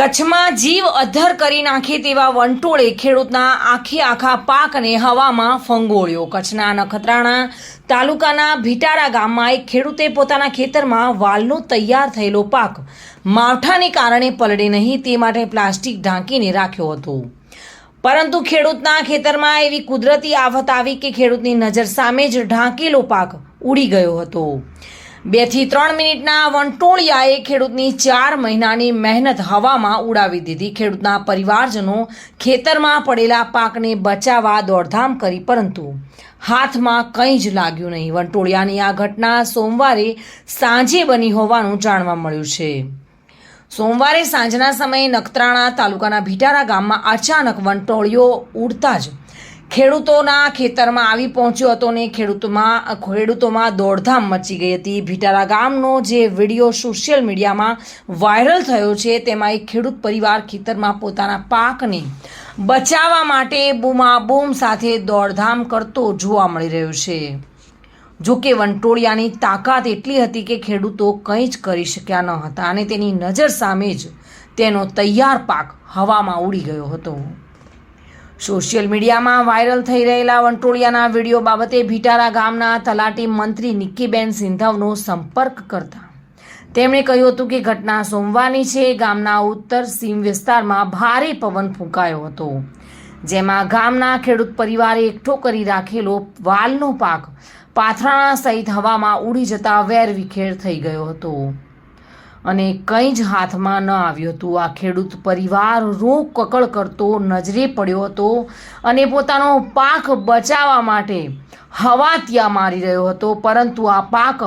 કચ્છમાં જીવ અધ્ધર કરી નાખે તેવા વંટોળે ખેડૂતના આખે આખા પાકને હવામાં ફંગોળ્યો. કચ્છના નખત્રાણા તાલુકાના ભીટારા ગામમાં એક ખેડૂતે પોતાના ખેતરમાં વાલનો તૈયાર થયેલો પાક માવઠાને કારણે પલળે નહીં તે માટે પ્લાસ્ટિક ઢાંકીને રાખ્યો હતો. પરંતુ ખેડૂતના ખેતરમાં એવી કુદરતી આફત આવી કે ખેડૂતની નજર સામે જ ઢાંકેલો પાક ઉડી ગયો હતો. બેથી ત્રણ મિનિટના વંટોળિયાએ ખેડૂતની ચાર મહિનાની મહેનત હવામાં ઉડાવી દીધી. ખેડૂતના પરિવારજનો ખેતરમાં પડેલા પાકને બચાવવા દોડધામ કરી, પરંતુ હાથમાં કંઈ જ લાગ્યું નહીં. વંટોળિયાની આ ઘટના સોમવારે સાંજે બની હોવાનું જાણવા મળ્યું છે. સોમવારે સાંજના સમયે નખત્રાણા તાલુકાના ભીટારા ગામમાં અચાનક વંટોળિયો ઉડતા જ ખેડૂતોના ખેતરમાં આવી પહોંચ્યો હતો ને ખેડૂતોમાં ખેડૂતોમાં દોડધામ મચી ગઈ હતી. ભીટારા ગામનો જે વીડિયો સોશિયલ મીડિયામાં વાયરલ થયો છે, તેમાં એક ખેડૂત પરિવાર ખેતરમાં પોતાના પાકને બચાવવા માટે બૂમાબૂમ સાથે દોડધામ કરતો જોવા મળી રહ્યો છે. જો કે વંટોળિયાની તાકાત એટલી હતી કે ખેડૂતો કંઈ જ કરી શક્યા ન હતા અને તેની નજર સામે જ તેનો તૈયાર પાક હવામાં ઉડી ગયો હતો. સોશિયલ મીડિયામાં વાયરલ થઈ રહેલા વંટોળિયાના વીડિયો બાબતે ભીટારા ગામના તલાટી મંત્રી નિક્કીબેન સિંધવનો સંપર્ક કરતા. તેમણે કહ્યું હતું કે ઘટના સોમવારની છે. ગામના ઉત્તર સીમ વિસ્તારમાં ભારે પવન ફૂંકાયો હતો. જેમાં ગામના ખેડૂત પરિવારે એકઠો કરી રાખેલો વાલનો પાક પાથરાણા સહિત હવામાં ઉડી જતા વેરવિખેર થઈ ગયો હતો. અને કંઈ જ હાથમાં ન આવ્યું. હતું આ ખેડૂત પરિવાર રોગ કકળ કરતો નજરે પડ્યો હતો અને પોતાનો પાક બચાવવા માટે હવા ત્યાં મારી રહ્યો હતો. પરંતુ આ પાક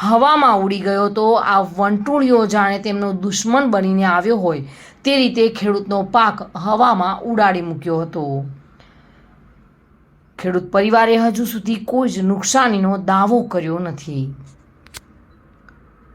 હવામાં ઉડી ગયો હતો. આ વંટોળિયો જાણે તેમનો દુશ્મન બનીને આવ્યો હોય તે રીતે ખેડૂતનો પાક હવામાં ઉડાડી મૂક્યો હતો. ખેડૂત પરિવારે હજુ સુધી કોઈ જ નુકસાનીનો દાવો કર્યો નથી.